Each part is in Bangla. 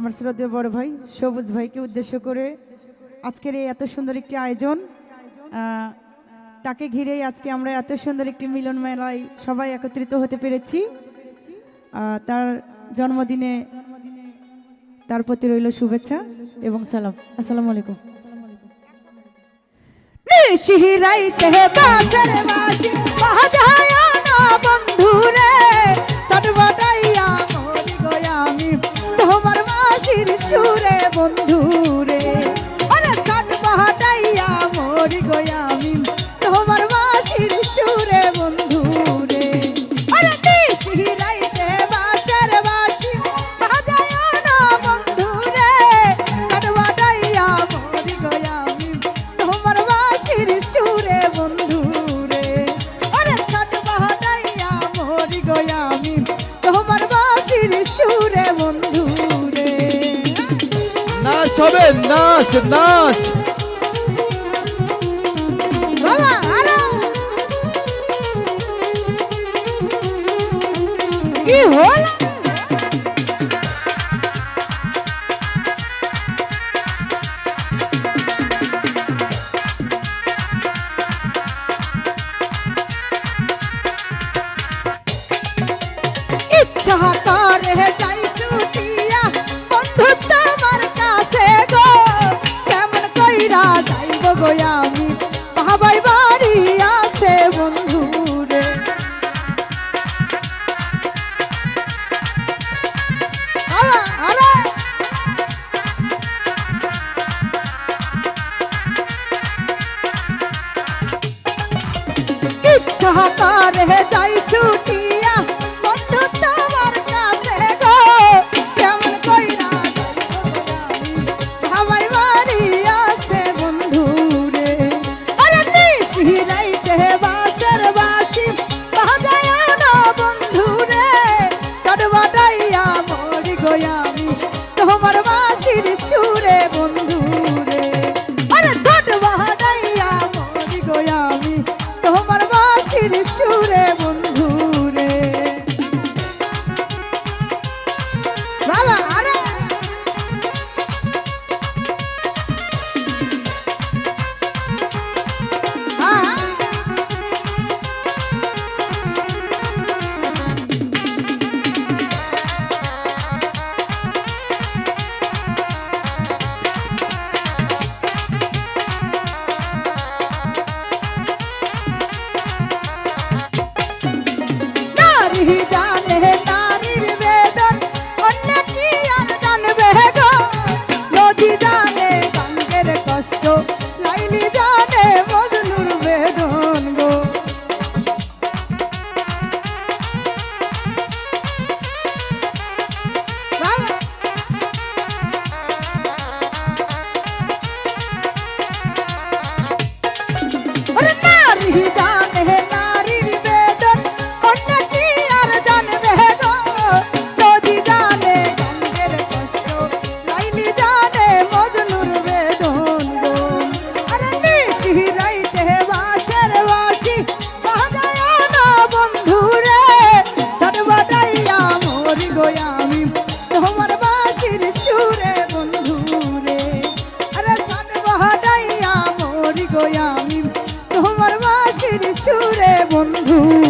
আমার শ্রদ্ধেয় বড় ভাই সবুজ ভাইকে উদ্দেশ্য করে আজকের এই এত সুন্দর একটি আয়োজন তাকে ঘিরেই আজকে আমরা এত সুন্দর একটি মিলন মেলায় সবাই একত্রিত হতে পেরেছি। তার জন্মদিনে তার প্রতি রইল শুভেচ্ছা এবং সালাম। আসসালামু আলাইকুম। শিহিরাইতে বাজারে বাজে পাহাড় নাচ হবে নাচ নাচ। কি হলো? कहा हाकार है जाई छूटी। জানে কাঙ্গের কষ্ট লাইলি বন্ধু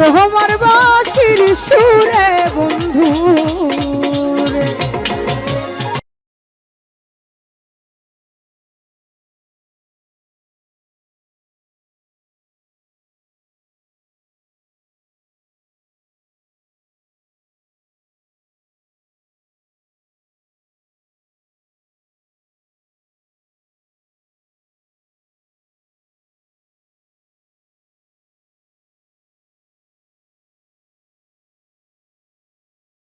তোমার বাসির সুরে বন্ধু।